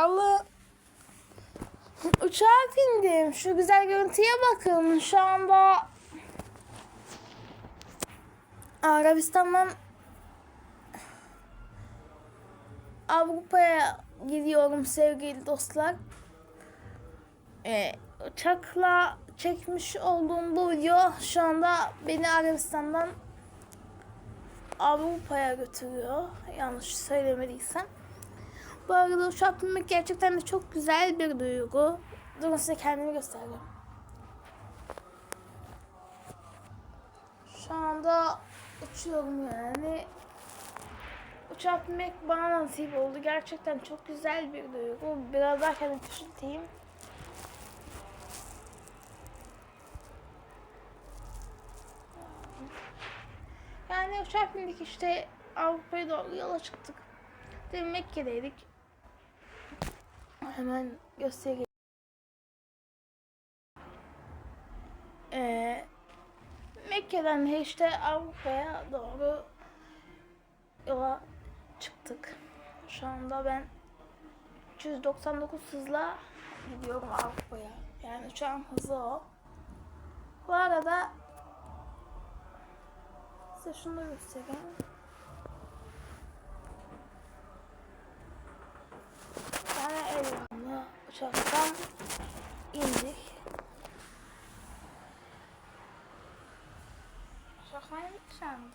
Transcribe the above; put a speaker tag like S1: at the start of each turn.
S1: Allah. Uçağa bindim. Şu güzel görüntüye bakın. Şu anda Arabistan'dan Avrupa'ya gidiyorum sevgili dostlar. Ee, uçakla çekmiş olduğum bu video şu anda beni Arabistan'dan Avrupa'ya götürüyor. Yanlış söylemediysem. Bu arada uçak gerçekten de çok güzel bir duygu. Durun size kendimi göstereyim. Şu anda uçuyorum yani. Uçak bana nasip oldu. Gerçekten çok güzel bir duygu. Biraz daha kendimi küçülteyim. Yani uçak bindik işte Avrupa'ya doğru yola çıktık. Demin Mekke'deydik. Hemen göstereyim. Ee, Mekke'den de işte Avrupa'ya doğru yola çıktık. Şu anda ben 399 hızla gidiyorum Avrupa'ya. Yani uçağın hızı o. Bu arada size şunu da göstereyim. Uçaktan indik. Şaka mı sandım?